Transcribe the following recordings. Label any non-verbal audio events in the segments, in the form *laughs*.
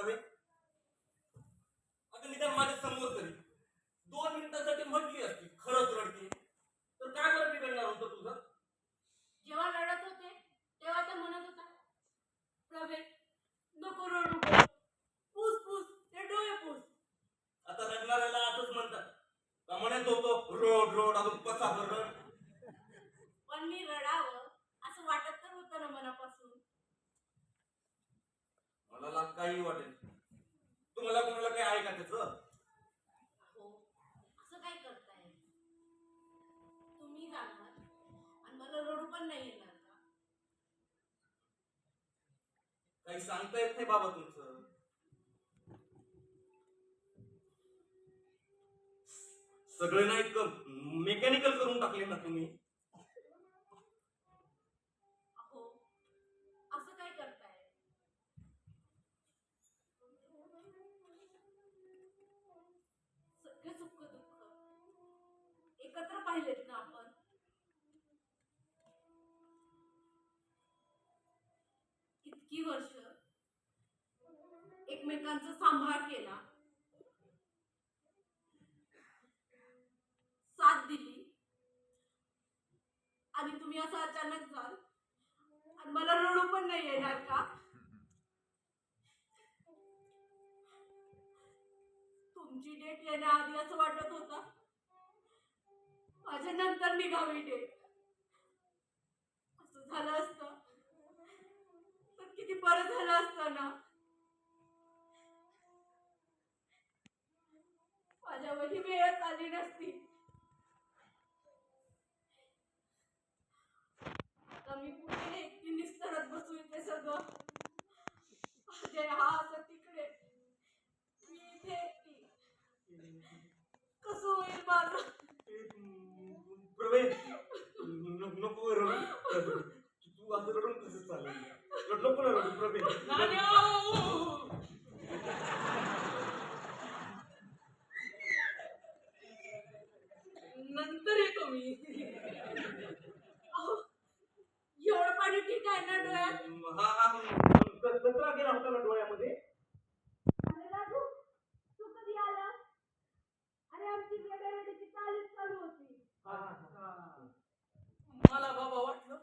रवी अगं निदान माझ्यासमोर तरी. दोन मिनिटांसाठी म्हटली असती खरंच रडते तर काय बरं बिघडणार होतं तुझं? जेव्हा रडत होते तेव्हा तर म्हणत होता प्रवेश नको रडू. गं. पूस पूस ते डोळे पूस. आता रडणाऱ्याला असंच म्हणतात. का म्हणत होतो रोड रोड अजून कसा रड. पण मी रडावं असं वाटत तर होतं ना मनापासून. मला काही वाटेल तुम्हाला कोणाला काही आहे का त्याचं? हो. असं काय करताय? तुम्ही जाणार आणि मला रडू पण नाही येणार का? काही सांगता येत नाही बाबा तुमचं. सगळे नाही मेकॅनिकल करून टाकले ना तुम्ही? पाहिलेत ना आपण. इतकी वर्ष एकमेकांचा सांभाळ केला. साथ दिली. आणि तुम्ही असं अचानक जाल. आणि मला रडू पण नाही येणार का? तुमची डेट येण्याआधी असं वाटत होतं? माझ्या नंतर निघावी डेट असं झालं असतं. तर किती बरं झालं असतं ना. माझ्यावर ही वेळच आली नसती आता मी कुठे एकटी निस्तरत बसू इथे सगळं अजय हा असं तिकडे मी इथे एकटी कसं होईल माझं प्रवेश न- नको रडू तू असं रडून कसं चालेल रड- नको ना रडू प्रवेश नंतर येतो मी एवढं पाणी ठीक आहे ना डोळ्यात? कचरा गेला होता ना डोळ्यामध्ये? अरे राजू तू कधी आला अरे आमची चालीच चालू होती. हा, हा, हा. मला बाबा वाटलं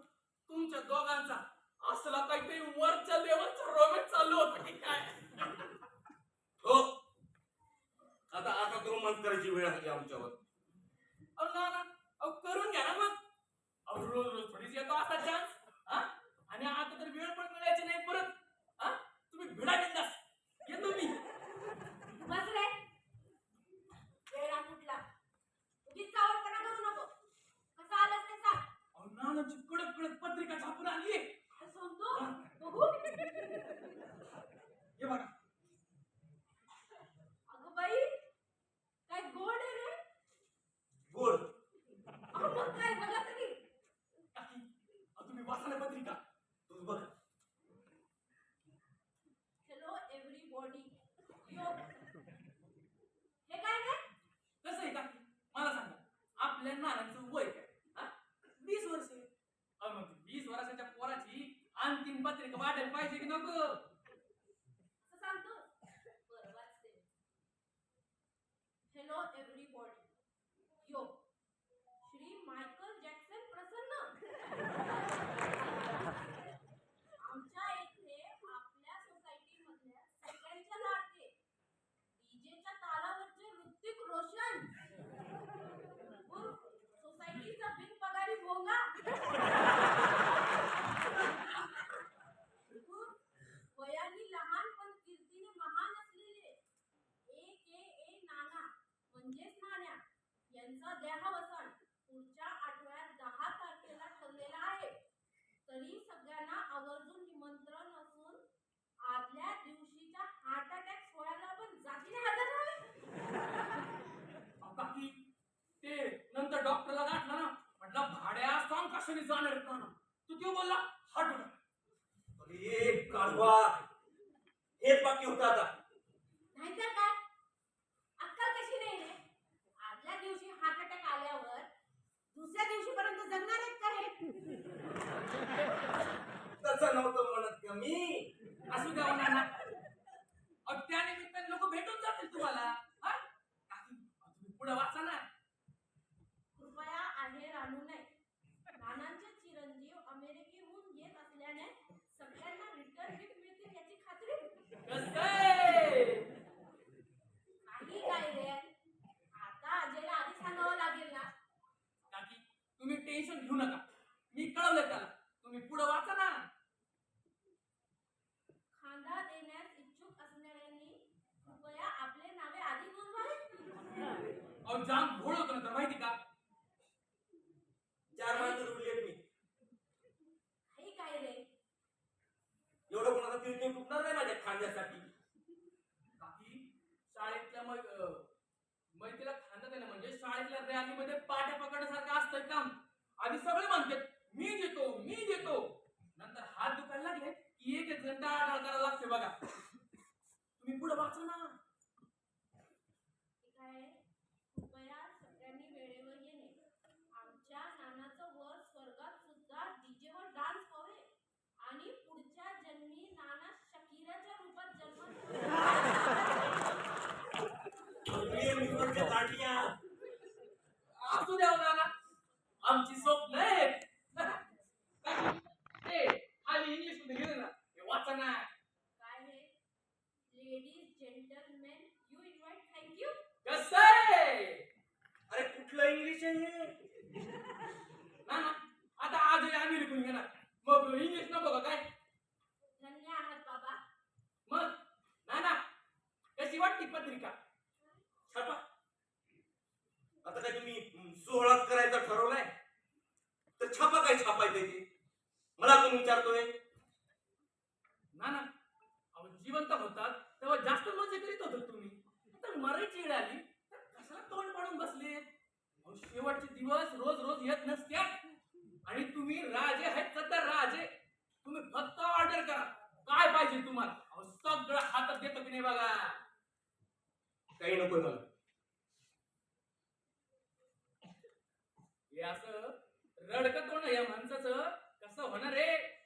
तुमच्या दोघांचा असला काहीतरी वरच्या लेवलचा रोमॅन्स चालू होता की काय? हो. आता आता रोमांस करायची वेळ आली आमच्यावर अहो ना ना अहो करून घ्या ना मग अहो रोज रोज थोडीच येतो असा चान्स हा आणि आता तर वेळ पण मिळायची नाही परत हा तुम्ही भिडा बिंदास येतो मी बस रे वेळा कुठला उगीच चावटपणा करू नको कसं आलंस ते सांग अहो नानाची कडक कडक पत्रिका छापून आणली काय सांगतो बघू हे बघा अगं बाई काय गोड आहे रे गोड अहो मग काय बघा तरी काकी अहो, तुम्ही वाचा ना पत्रिका तूच बघ हॅलो बॉडी हे काय काय कसं आहे का? मला सांगा. आपल्या नानाचं वय काय? वीस वर्ष. मग वीस वर्षाच्या पोराची अंतिम पत्रिका वाटायला पाहिजे की नको? नंतर डॉक्टरला गाठला ना म्हटलं भाड्या सॉंग कशाने जाणार ना तू तो बोलला हट अटॅक अरे काढवा एक बाकी होता आता. नाहीतर काय? अक्कल कशी नाही रे? आदल्या दिवशी हार्ट अटॅक आल्यावर दुसऱ्या दिवशीपर्यंत जगणार आहेत का? नानांचे चिरंजीव अमेरिकेहून येत असल्याने सगळ्यांना रिटर्न गिफ्ट मिळतील याची खात्री. काही काय रे. आता अजयला आधी सांगावं लागेल ना. तुम्ही टेन्शन घेऊ नका. मी कळवलं त्याला. तुम्ही पुढे वाचा ना. नाही माझ्या खांद्यासाठी बाकी शाळेतल्या मग अं, मैत्रीला खांदा दिलं म्हणजे शाळेतल्या रॅलीमध्ये पाट्या पकडण्यासारखं असतं काम आधी सगळे म्हणतात मी देतो मी देतो नंतर हात दुखायला लागले की एक एक जण टाळाटाळ करायला लागते बघा तुम्ही पुढे वाचा ना हे काय कृपया सगळ्यांनी वेळेवर येणे आमच्या नानाचं वर स्वर्गात सुद्धा डीजेवर डान्स हवे आणि पुढच्या जन्मी नाना शकीराच्या रूपात जन्म मित्रांच्या दांडिया असू द्या हो नाना. आमची स्वप्न आहेत *laughs* खाली इंग्लिशमध्ये गेले ना. हे वाचा ना. काय हे? Ladies gentlemen you invite thank you कसं आहे अरे कुठलं इंग्लिश आहे हे? *laughs* ना ना आता आज आम्ही लिखून घेणार. मग इंग्लिश नको का काय? धन्य आहात बाबा. मग ना ना कशी वाटती पत्रिका? छापा. आता काय तुम्ही सोहळाच करायचा ठरवलाय? तर छापा काय छापायचं ते मला कोण विचारतोय? ना ना. अहो जिवंत होतात तेव्हा जास्त मजा करीत होतात तुम्ही. आता मरायची वेळ आली तर कशाला तोंड पाडून बसले? अहो, शेवटचे दिवस रोज रोज येत नसत्यात आणि तुम्ही राजे आहेत सध्या राजे. तुम्ही फक्त ऑर्डर करा. काय पाहिजे तुम्हाला? अहो, सगळं हातात देतो की नाही बघा. काही नकोय मला. हे असं रडकत होणं या माणसाचं कसं होणार रे?